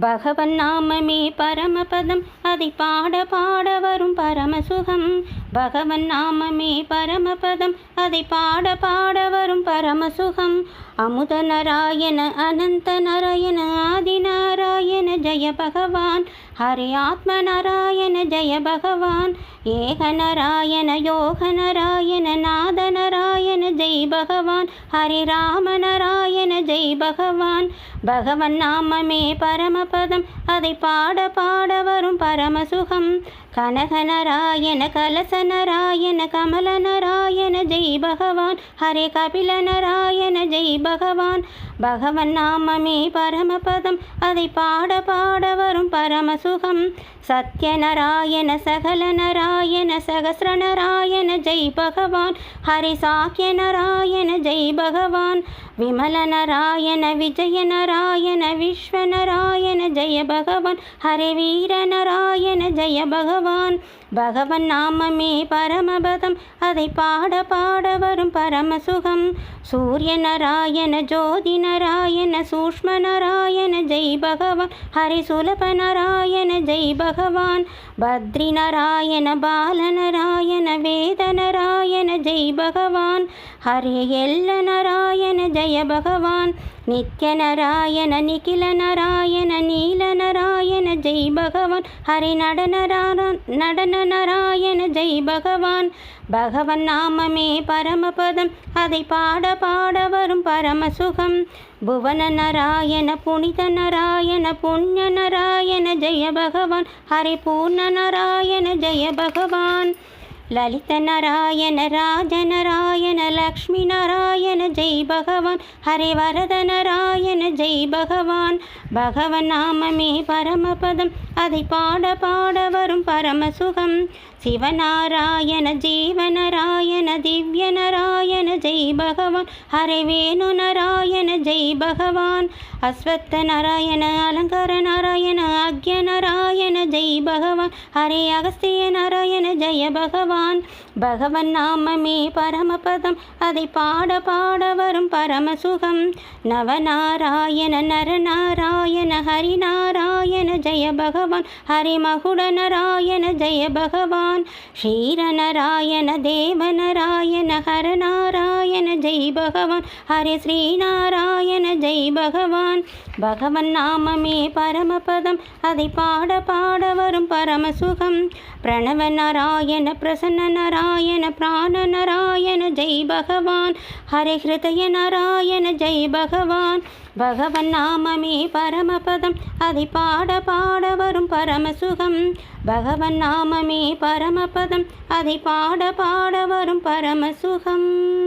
பகவன் நாமமே பரமபதம். அதை பாட பாட வரும் பரமசுகம். பகவன் நாமமே பரமபதம். அதை பாட பாட வரும் பரமசுகம். அமுத நாராயண அனந்த நாராயண ஆதி நாராயண ஜெய பகவான். ஹரி ஆத்ம நாராயண ஜெய பகவான். ஏக நாராயண யோக நாராயண நாத நாராயண ஜெய் பகவான். ஹரி ராம நாராயண ஜெய் பகவான். பகவன் நாமமே பரமபதம். அதை பாட பாட வரும் பரமசுகம். கனகநராயண கலச நாராயண கமல நாராயண ஜெய் பகவான். ஹரே கபில நாராயண ஜெய் பகவான். பகவன் நாமமே பரமபதம். அதை பாட பாட வரும் பரமசுகம். சத்ய நாராயண சகல நாராயண சகசிர நாராயண ஜெய் பகவான். ஹரி சாக்கிய நாராயண ஜெய் பகவான். விமல விஜயநராயண விஜய ஜெய பகவான் ஹரி வீர நாராயண ஜெய பகவான். பகவன் நாமமே பரமபதம் அதை பாட பாட வரும் பரமசுகம். சூரிய நாராயண ஜோதி நாராயண சூஷ்ம நாராயண ஜெய் பகவான். ஹரி சுலப நாராயண ஜெய் பகவான். பத்ரி நாராயண பால நாராயண வேத நாராயண ஜெய் பகவான். ஹரி எல்ல நாராயண ஜெய பகவான். நித்ய நாராயண நிகில நாராயண நீல நாராயண ஜெய் பகவான். ஹரி நடன நடன நாராயண ஜெய் பகவான். பகவன் நாமமே பரமபதம் அதை பாட பாட வரும் பரமசுகம். புவன நாராயண புனித நாராயண புண்ணிய நாராயண ஜெய பகவான் ஹரி பூர்ண நாராயண ஜெய பகவான். லலித நாராயண ராஜ நாராயண லக்ஷ்மி நாராயண ஜெய் பகவான். ஹரே வரத நாராயண ஜெய் பகவான். பகவன் நாமமே பரமபதம். அதை பாட பாட வரும் பரமசுகம். சிவநாராயண ஜீவநாராயண திவ்ய நாராயண ஜெய் பகவான். பகவான். ஹரே வேணு நாராயண ஜெய் பகவான். அஸ்வத்த நாராயண அலங்கார நாராயண அக்ய நாராயண ஜெய் பகவான். ஹரே அகஸ்திய நாராயண ஜெய பகவான். பகவன் நாமமே பரமபதம். அதை பாட பாட வரும் பரமசுகம். நவநாராயண நரநாராயண ஹரிநாராயண ஜெய பகவான். ஹரி மகுட நாராயண ஜெய பகவான். ஷீரநாராயண தேவநாராயண ஹரநாராயண ஜெய் பகவான் ஹரி ஸ்ரீநாராயண ஜெய் பகவான் பகவன் நாமமே பரமபதம். அதை பாட பாட வரும் பரமசுகம். பிரணவ நாராயண பிரசன்ன நாராயண பிராண நாராயண ஜெய் பகவான் ஹரே ஹிருதய நாராயண ஜெய் பகவான் பகவன் நாமமே பரமபதம். அதை பாட பாட வரும் பரமசுகம். பகவன் நாமமே பரமபதம். அதை பாட பாட வரும் பரமசுகம்.